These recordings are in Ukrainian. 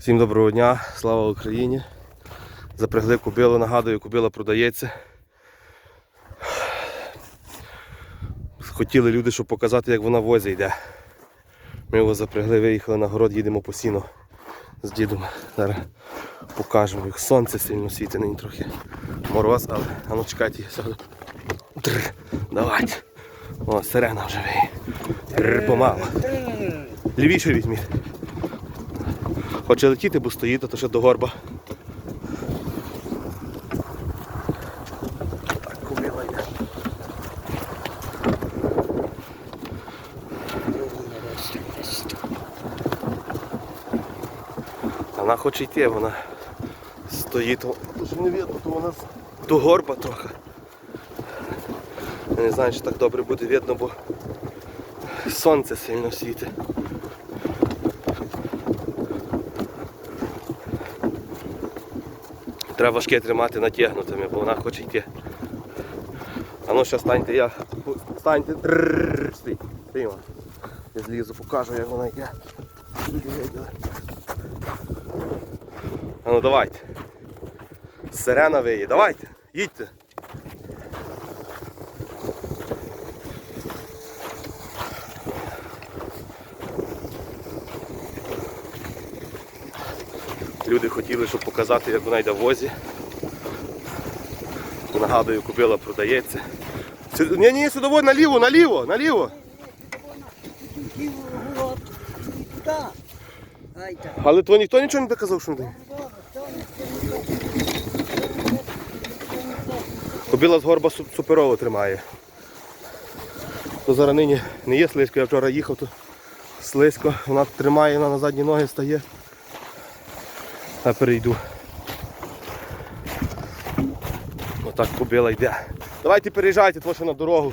Всім доброго дня, слава Україні. Запрягли кубилу, нагадую, кубила продається. Хотіли люди, щоб показати, як вона в возі йде. Ми його запрягли, виїхали на город, їдемо по сіну з дідом. Зараз покажемо, як сонце сильно світить, нині трохи мороз, але а ну чекайте. Трр, давайте. О, сирена вже виє. Помало. Лівіше візьміть. Хоче летіти, бо стоїть, а то ще до горба. Вона хоче йти, вона стоїть, Тож не видно, то вона до горба трохи. Я не знаю, чи так добре буде видно, бо сонце сильно світить. Треба важке тримати натягнутими, бо вона хоче йти. А ну ще станьте, я. Станьте. Стій. Стіймо. Я злізу, покажу, як вона йде. А ну давайте. Сирена виє, давайте, їдьте. Люди хотіли, щоб показати, як вона йде в возі. Нагадую, купила, продається. Ні, ні, сюди наліво, наліво, наліво. Але то ніхто нічого не доказав, що не дає. Кобила з горба суперово тримає. То зараз нині не є слизько, я вчора їхав, то слизько, вона тримає, вона на задні ноги стає. А перейду. Отак кобила йде. Давайте переїжджайте, тому що на дорогу.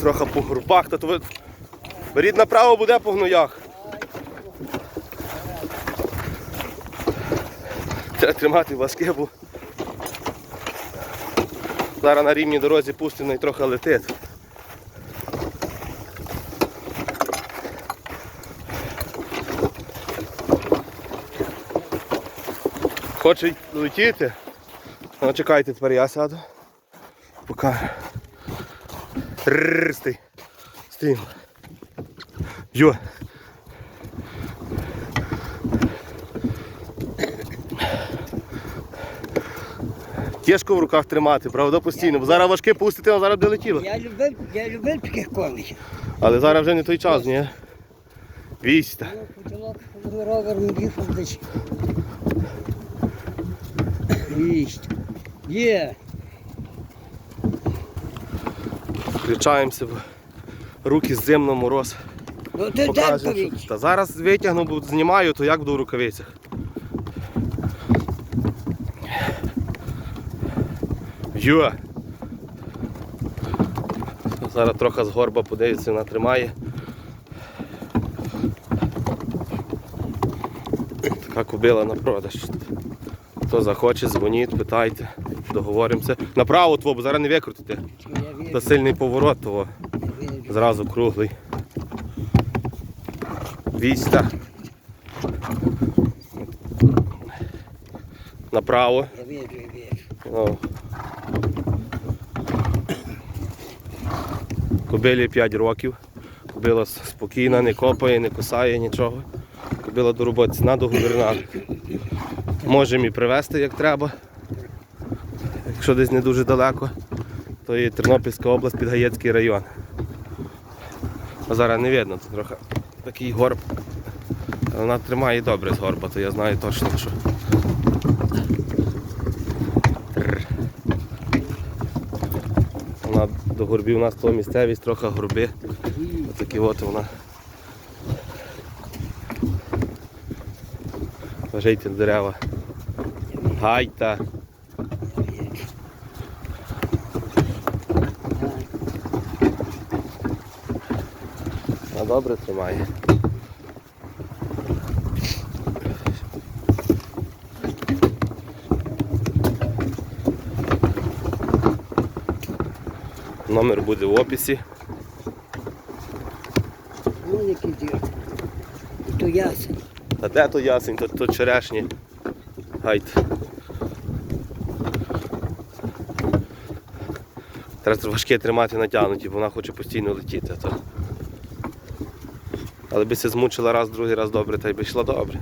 Трохи по горбах, то ви беріть направо буде по гноях. Треба тримати важке, бо зараз на рівній дорозі пустимо і трохи летить. Хоче летіти? Ну чекайте, тепер я сяду. Поки. Стій. Стій. Йо. Тяжко в руках тримати, правда, постійно. Бо зараз важке пустити, а зараз буде летіло. Я любив, я любив таких коней. Але зараз вже не той час, ні? Вість. Ну, Потолок ровером їхав десь. Вість. Є. Включаємося в руки з зимно мороз. Ну ти що- повіч. Та зараз витягну, бо знімаю, то як буду в рукавицях. Йо! Зараз трохи з горба подивиться, вона тримає. Така кобила на продаж. Хто захоче, дзвоніть, питайте, договоримося. Направо твого, бо зараз не викрутите. Та сильний поворот того. Зразу круглий. Віста. Направо. Я. Кобилі 5 років. Кобила спокійна, не копає, не кусає нічого. Кобила до роботи ціна до губернатора. Можемо і привезти як треба. Якщо десь не дуже далеко, то і Тернопільська область, Підгаєцький район. А зараз не видно, тут трохи такий горб. Вона тримає добре з горба, то я знаю точно, що. Вона до горбів у нас то місцевість, трохи горби. Отакі от вона. Вважайте дерева. Гайта. А добре тримає. Номер буде в описі. Які дірки. І то ясень. А де то ясень, то, то черешні. Гайд. Треба важке тримати натягнуті, бо вона хоче постійно летіти. То... Але би се змучила раз, другий раз добре, та й би йшла добре.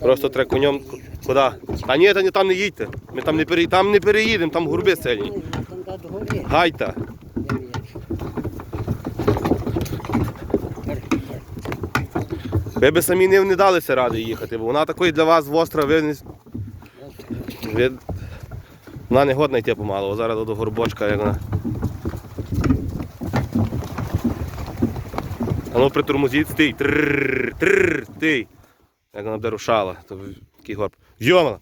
Просто треба конем. Куди? Та ні, та ні, там не їдьте. Ми там не, пере... там не переїдемо, там гурби сильні. Гайта. Я вірю. Пер- пер. Ви би самі не, не далися ради їхати, бо вона такої для вас востра, ви, не- ви... Вона не годна йти помалу, зараз до горбочка, як вона. А ну притормозіть, стій. Трррр, трррр, стій. Як вона буде рушала, то такий горб. Йомала!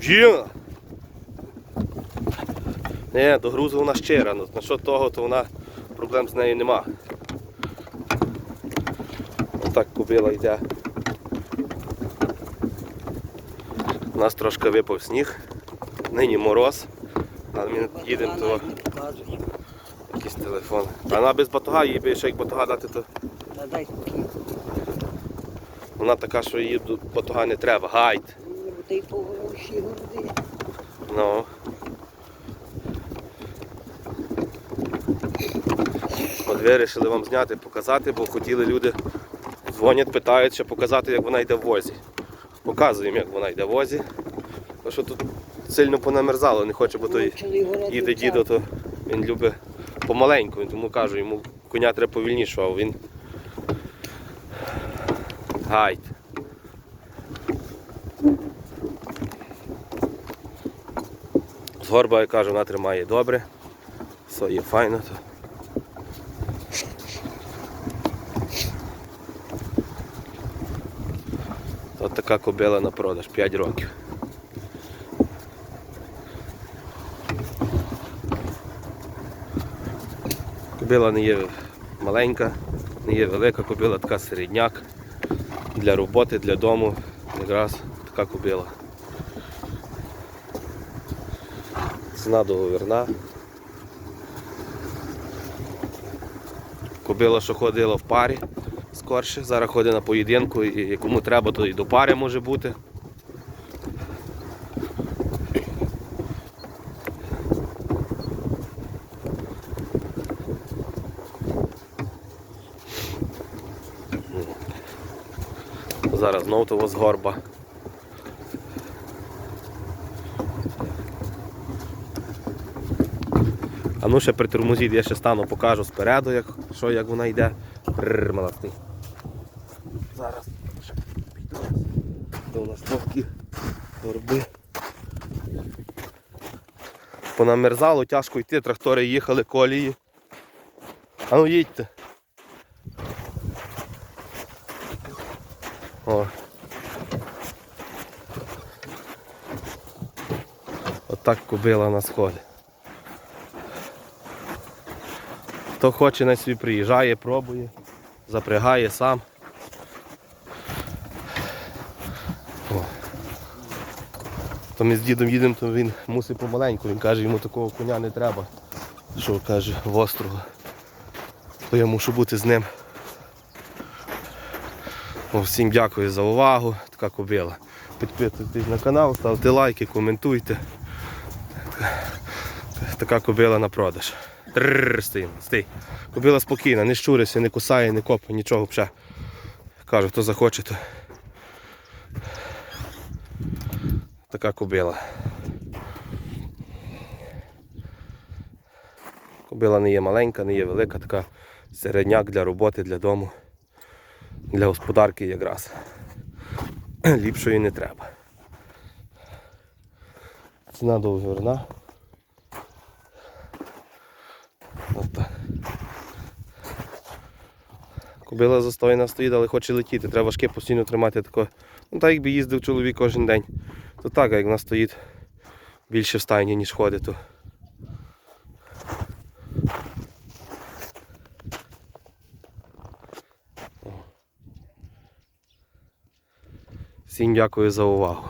Йомала! Ні, до грузу вона щира, ну, на що того, то вона проблем з нею нема. Отак кубила йде. У нас трошки випав сніг, нині мороз, але ми їдемо, то не якийсь телефон. А вона без батога, їй би ще як батога дати, то вона така, що їй до батога не треба. Гайд. Ну, Та й погоруші горди. Ну. От вирішили вам зняти, показати, бо хотіли люди дзвонять, питають, що показати, як вона йде в возі. Показуємо, як вона йде в возі. Бо що тут сильно понамерзало, не хоче, бо той їде дідо, то він любить помаленьку, тому кажу, йому коня треба повільніше, а він. Гайд. З горба, я кажу, вона тримає добре. Все є файно. От така кобила на продаж 5 років. Кобила не є маленька, не є велика кобила, така середняк. Для роботи, для дому. Якраз така кобила. Ціна договірна. Кобила, що ходила в парі скорше, зараз ходить на поєдинку і кому треба, то і до пари може бути. Зараз знов того з горба. А ну ще притормозіть, я ще стану, покажу спереду, як, що, як вона йде. Рррр, молодий. Зараз ще піду. Де у нас такі горби. Понамерзало, тяжко йти, трактори їхали колії. А ну їдьте. О. Отак кобила на сході. Хто хоче на собі приїжджає, пробує, запрягає сам. То ми з дідом їдемо, то він мусить помаленьку, він каже, йому такого коня не треба. Що каже, вострого. То я мушу бути з ним. О, всім дякую за увагу. Така кобила. Підписуйтесь на канал, ставте лайки, коментуйте. Така кобила на продаж. Трррр, стоїмо, стій. Кобила спокійна, не щуриться, не кусає, не копає, нічого взагалі. Кажу, хто захоче, то. Така кобила. Кобила не є маленька, не є велика, така середняк для роботи, для дому, для господарки якраз. Ліпшої не треба. Ціна так. Кобила застойна стоїть, але хоче летіти. Треба важке постійно тримати тако. Ну так якби їздив чоловік кожен день. То так, як вона стоїть більше в стайні, ніж ходить, то. Всім дякую за увагу.